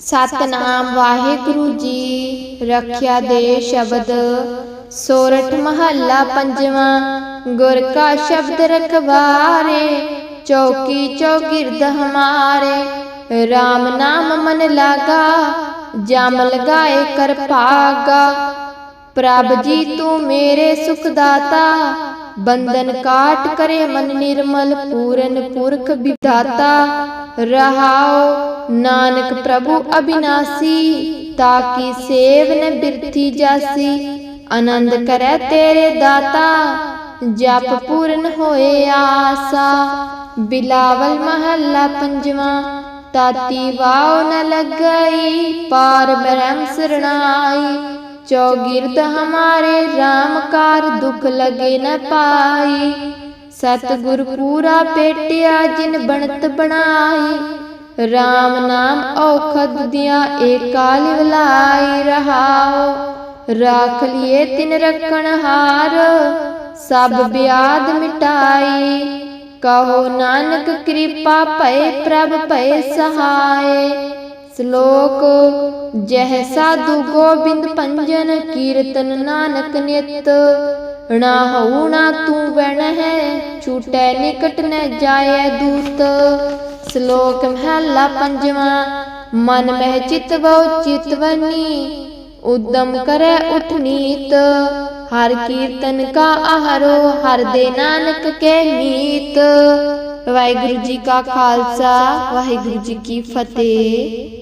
ਸਤਨਾਮ ਵਾਹਿਗੁਰੂ ਜੀ। ਰੱਖਿਆ ਦੇ ਸ਼ਬਦ। ਸੋਰਠ ਮਹੱਲਾ ਪੰਜਵਾਂ। ਗੁਰ ਕਾ ਸ਼ਬਦ ਰਖਵਾਰੇ। ਚੌਕੀ ਚੌਗਿਰਦ ਹਮਾਰੇ। RAM ਨਾਮ ਮਨ ਲਾਗਾ। ਜਮ ਲਗਾਏ ਕਰ ਭਾਗਾ। ਪ੍ਰਭ ਜੀ ਤੂੰ ਮੇਰੇ ਸੁਖ ਦਾਤਾ। ਬੰਧਨ ਕਾਟ ਕਰੇ ਮਨ ਨਿਰਮਲ। ਪੂਰਨ ਪੁਰਖ ਵਿਦਾਤਾ ਰਹਾਉ ਨਾਨਕ ਪ੍ਰਭੂ ਅਬਿਨਾਸੀ, ਤਾਕੀ ਸੇਵ ਨ ਬਿਰਥੀ ਜਾਸੀ, ਆਨੰਦ ਕਰੈ ਤੇਰੇ ਦਾਤਾ, ਜਪ ਪੂਰਨ ਹੋਏ ਆਸਾ। ਬਿਲਾਵਲ ਮਹੱਲਾ ਪੰਜਵਾਂ, ਤਾਤੀ ਵਾਉ ਨ ਲੱਗਈ, ਪਾਰ ਬ੍ਰਹਮ ਸਰਣਾਈ। ਚੌਗਿਰਦ ਹਮਾਰੇ RAM ਕਾਰ ਦੁਖ ਲਗੇ ਨ ਪਾਈ। ਸਤਿਗੁਰ ਪੂਰਾ ਪੇਟਿਆ ਜਿਨ ਬਣਤ ਬਣਾਈ। RAM ਨਾਮ ਔਖਦ ਦਿਆਂ ਏਕਾਲ ਵਲਾਈ ਰਹਾਉ ਰਾਖ ਲਿਏ ਤਿਨ ਰਖਣ ਹਾਰ, ਸਭ ਬਿਆਦ ਮਿਟਾਈ। ਕਹੋ ਨਾਨਕ ਕਿਰਪਾ ਭਏ ਪ੍ਰਭ ਭਏ ਸਹਾਏ। ਸ਼ਲੋਕ, ਜਹ ਸਾਧੂ ਗੋਬਿੰਦ ਪੰਜਨ ਕੀਰਤਨ ਨਾਨਕ ਨਿਤ। ਨਾ ਹਉ ਨਾ ਤੂੰ ਵਣ ਹੈ ਛੂਟੈ ਨਿਕਟ ਨ ਜਾਏ ਦੂਤ। ਸ਼ਲੋਕ ਮਹਲਾ ਪੰਜਵਾਂ, ਮਨ ਮਹਿ ਚਿਤਵਉ ਚਿਤਵਨੀ ਉਦਮ ਕਰੈ ਉਠ ਨੀਤ, ਹਰ ਕੀਰਤਨ ਕਾ ਆਹਰੋ, ਹਰ ਦੇ ਨਾਨਕ ਕੇ ਮੀਤ। ਵਾਹਿਗੁਰੂ ਜੀ ਕਾ ਖਾਲਸਾ, ਵਾਹਿਗੁਰੂ ਜੀ ਕੀ ਫਤਿਹ।